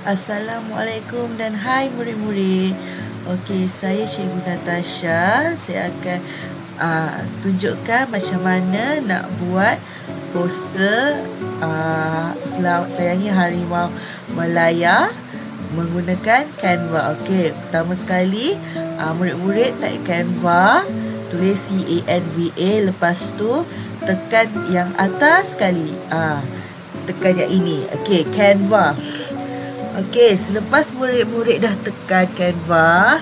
Assalamualaikum dan hai murid-murid. Okey, saya Cikgu Natasha. Saya akan uh, tunjukkan macam mana nak buat poster uh, sayangi harimau Melaya menggunakan Canva. Okey, pertama sekali uh, murid-murid type Canva, tulis C A N V A lepas tu tekan yang atas sekali. Ah, uh, tekan yang ini. Okey, Canva. Okey, selepas murid-murid dah tekan Canva,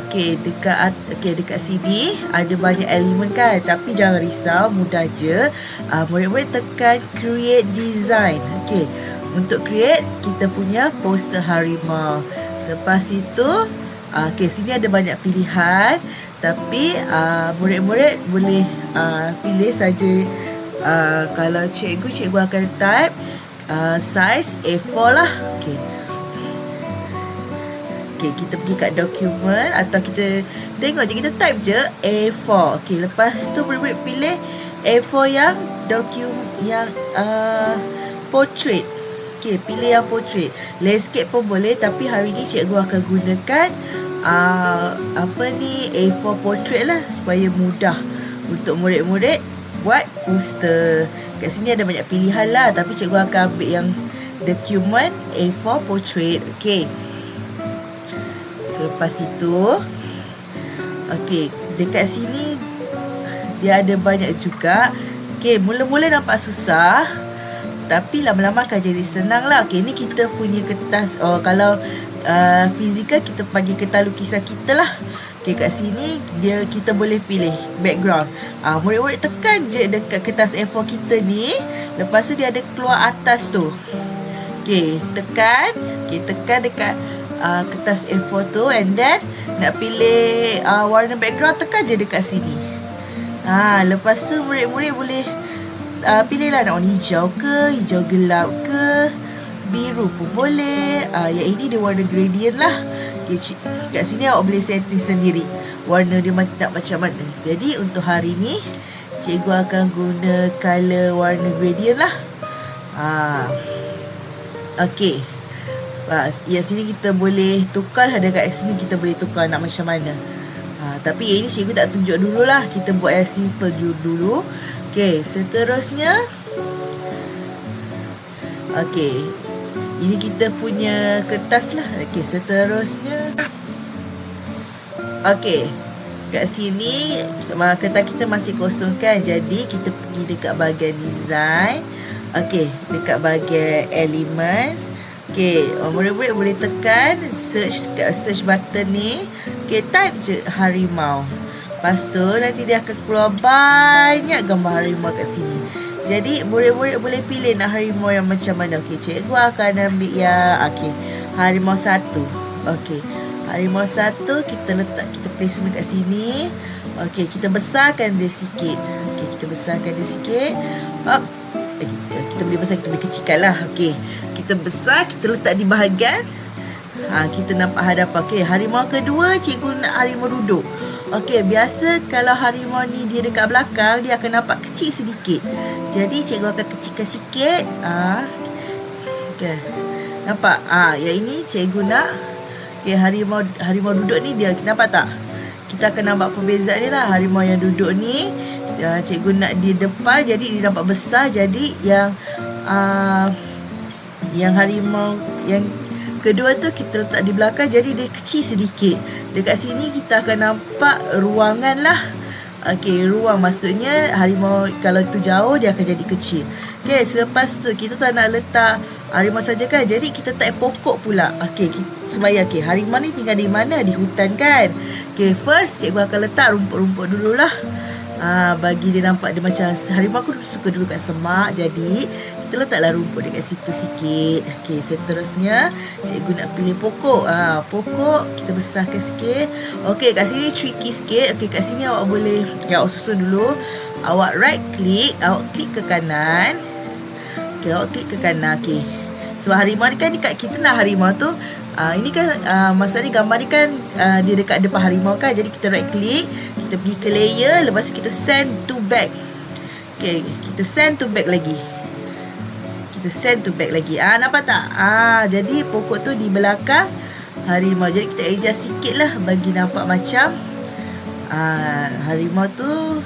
okey dekat okey dekat sini ada banyak elemen kan, tapi jangan risau, mudah je. Uh, murid-murid tekan create design. Okey. Untuk create kita punya poster harimau. Selepas itu, uh, okey sini ada banyak pilihan, tapi uh, murid-murid boleh uh, pilih saja uh, kalau cikgu cikgu akan type uh, size A4 lah. Okey. Okey, kita pergi kat dokumen atau kita tengok je kita type je A4. Okey, lepas tu boleh pilih A4 yang dokumen yang uh, portrait. Okey, pilih yang portrait. Landscape pun boleh tapi hari ni cikgu akan gunakan uh, apa ni A4 portrait lah supaya mudah untuk murid-murid buat poster. Kat sini ada banyak pilihan lah tapi cikgu akan ambil yang dokumen A4 portrait. Okey. Selepas itu Okey Dekat sini Dia ada banyak juga. Okey Mula-mula nampak susah Tapi lama-lama akan jadi senang lah. Okey ni kita punya kertas oh, Kalau uh, Fizikal kita bagi kertas lukisan kita lah. Okey kat sini dia kita boleh pilih background. Uh, murid-murid tekan je dekat kertas A4 kita ni, lepas tu dia ada keluar atas tu. Okey, tekan, okey tekan dekat uh, kertas A4 tu and then nak pilih uh, warna background tekan je dekat sini. Ha, lepas tu murid-murid boleh uh, pilih lah nak warna hijau ke, hijau gelap ke, biru pun boleh. Uh, yang ini dia warna gradient lah. Okay, kat sini awak boleh setting sendiri warna dia nak macam mana. Jadi untuk hari ni cikgu akan guna color warna gradient lah. Ha. Okay. Ha, yang sini kita boleh tukar ada kat sini kita boleh tukar nak macam mana. Ha, tapi yang ini cikgu tak tunjuk dululah. Kita buat yang simple dulu. Okey, seterusnya Okey. Ini kita punya kertas lah. Okey, seterusnya Okey. Kat sini kertas kita masih kosong kan. Jadi kita pergi dekat bahagian design. Okey, dekat bahagian elements. Okay, oh, murid-murid boleh tekan search search button ni. Okay, type je harimau. Lepas tu nanti dia akan keluar banyak gambar harimau kat sini. Jadi murid-murid boleh pilih nak harimau yang macam mana. Okay, cikgu akan ambil yang okay, harimau satu. Okay, harimau satu kita letak kita placement kat sini. Okay, kita besarkan dia sikit. Okay, kita besarkan dia sikit. Hop. Kita, kita boleh besar, kita boleh kecilkan lah. Okay kita besar kita letak di bahagian. Ha, kita nampak hadapan. Okey harimau kedua cikgu nak harimau duduk. Okey biasa kalau harimau ni dia dekat belakang dia akan nampak kecil sedikit. Jadi cikgu akan kecilkan sikit. Ha. okey. Nampak? Ah ha, yang ini cikgu nak. Okey harimau harimau duduk ni dia nampak tak? Kita akan nampak perbezaan ni lah harimau yang duduk ni ya, cikgu nak di depan jadi dia nampak besar jadi yang uh, yang harimau yang kedua tu kita letak di belakang jadi dia kecil sedikit. Dekat sini kita akan nampak ruangan lah. Okey, ruang maksudnya harimau kalau tu jauh dia akan jadi kecil. Okey, selepas tu kita tak nak letak harimau saja kan. Jadi kita tak pokok pula. Okey, supaya okey, harimau ni tinggal di mana? Di hutan kan. Okey, first cikgu akan letak rumput-rumput dululah. Ah, bagi dia nampak dia macam harimau aku suka dulu kat semak. Jadi kita letaklah rumput dekat situ sikit. Okey, seterusnya cikgu nak pilih pokok. Ah, pokok kita besarkan sikit. Okey, kat sini tricky sikit. Okey, kat sini awak boleh ya awak susun dulu. Awak right click, awak klik ke kanan. Okey, awak klik ke kanan. Okey. Sebab harimau ni kan dekat kita nak harimau tu Uh, ini kan uh, masa ni gambar ni kan uh, dia dekat depan harimau kan jadi kita right click kita pergi ke layer lepas tu kita send to back Okay, kita send to back lagi kita send to back lagi. Ah nampak tak? Ah jadi pokok tu di belakang harimau. Jadi kita adjust sikit lah bagi nampak macam ah harimau tu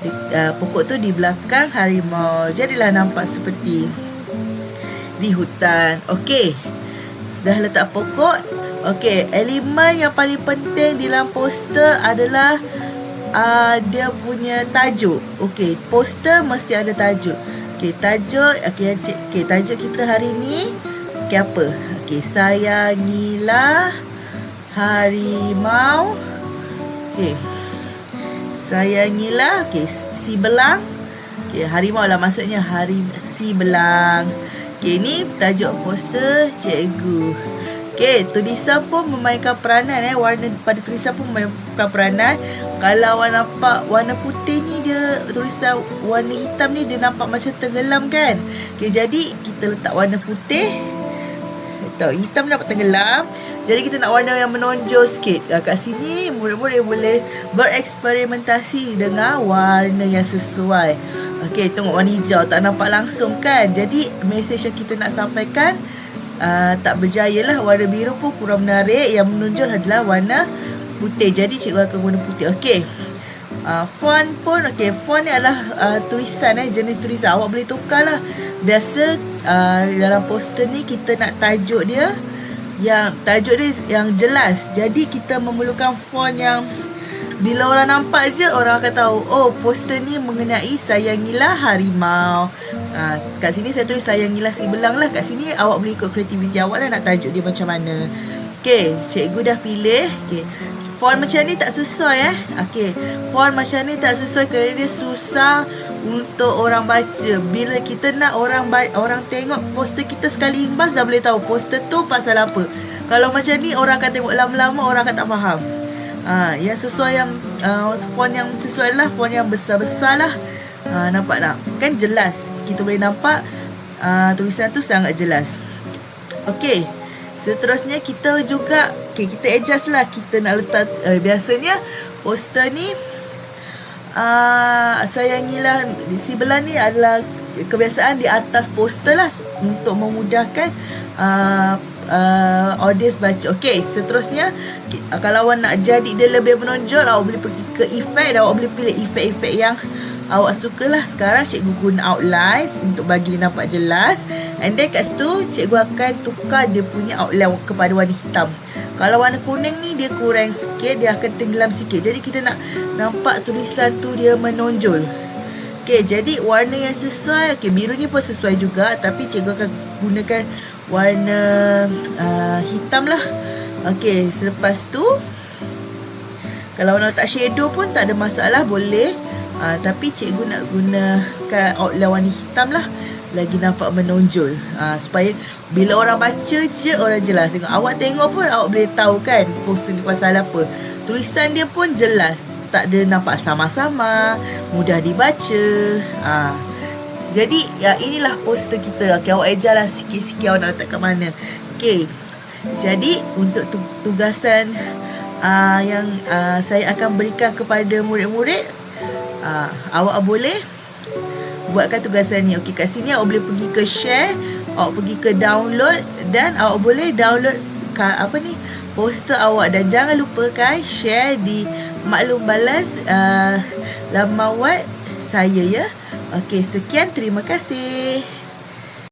di, uh, pokok tu di belakang harimau. Jadilah nampak seperti di hutan. Okey. Sudah letak pokok. Okey, elemen yang paling penting di dalam poster adalah uh, dia punya tajuk. Okey, poster mesti ada tajuk. Okey, tajuk okey okey tajuk kita hari ni okey apa? Okey, sayangilah harimau. Okey. Sayangilah okey si belang. Okey, harimau lah maksudnya hari si belang. Okey, ni tajuk poster cikgu. Okey, tulisan pun memainkan peranan eh. Warna pada tulisan pun memainkan peranan. Kalau awak nampak warna putih ni dia tulisan warna hitam ni dia nampak macam tenggelam kan. Okey, jadi kita letak warna putih. Tahu hitam nampak tenggelam. Jadi kita nak warna yang menonjol sikit. Kat sini murid-murid boleh bereksperimentasi dengan warna yang sesuai. Okey, tengok warna hijau tak nampak langsung kan. Jadi mesej yang kita nak sampaikan uh, tak berjaya lah. Warna biru pun kurang menarik. Yang menonjol adalah warna putih. Jadi cikgu akan guna putih. Okey. Uh, font pun okey font ni adalah uh, tulisan eh jenis tulisan awak boleh tukar lah biasa uh, dalam poster ni kita nak tajuk dia yang tajuk dia yang jelas jadi kita memerlukan font yang bila orang nampak je orang akan tahu oh poster ni mengenai sayangilah harimau. Ha, kat sini saya tulis sayangilah si belang lah. Kat sini awak boleh ikut kreativiti awak lah nak tajuk dia macam mana. Okay, cikgu dah pilih. Okay. Font macam ni tak sesuai eh. Okay. Font macam ni tak sesuai kerana dia susah untuk orang baca. Bila kita nak orang orang tengok poster kita sekali imbas dah boleh tahu poster tu pasal apa. Kalau macam ni orang akan tengok lama-lama orang akan tak faham. Ha, yang sesuai yang uh, font yang sesuai lah font yang besar-besar lah. Ha, nampak tak? Kan jelas. Kita boleh nampak uh, tulisan tu sangat jelas. Okey. Seterusnya kita juga okay, kita adjust lah kita nak letak uh, biasanya poster ni uh, sayangilah si belah ni adalah kebiasaan di atas poster lah untuk memudahkan uh, uh, audience baca. Okey, seterusnya uh, kalau awak nak jadi dia lebih menonjol, awak boleh pergi ke effect awak boleh pilih efek-efek yang awak suka lah. Sekarang cikgu guna outline untuk bagi dia nampak jelas. And then kat situ cikgu akan tukar dia punya outline kepada warna hitam. Kalau warna kuning ni dia kurang sikit, dia akan tenggelam sikit. Jadi kita nak nampak tulisan tu dia menonjol. Okey, jadi warna yang sesuai, okey biru ni pun sesuai juga tapi cikgu akan gunakan warna uh, hitam lah. Okey, selepas tu kalau nak letak shadow pun tak ada masalah, boleh. Uh, tapi cikgu nak gunakan outline warna hitam lah. Lagi nampak menonjol. Uh, supaya bila orang baca je orang jelas. Tengok awak tengok pun awak boleh tahu kan poster ni pasal apa. Tulisan dia pun jelas. Tak ada nampak sama-sama mudah dibaca. Uh, jadi ya inilah poster kita. Okey awak ejar lah sikit-sikit awak nak letak kat mana. Okey. Jadi untuk tugasan uh, yang uh, saya akan berikan kepada murid-murid uh, awak boleh buatkan tugasan ni. Okey kat sini awak boleh pergi ke share, awak pergi ke download dan awak boleh download ka, apa ni poster awak dan jangan lupakan share di maklum balas uh, laman web saya ya. Okey, sekian. Terima kasih.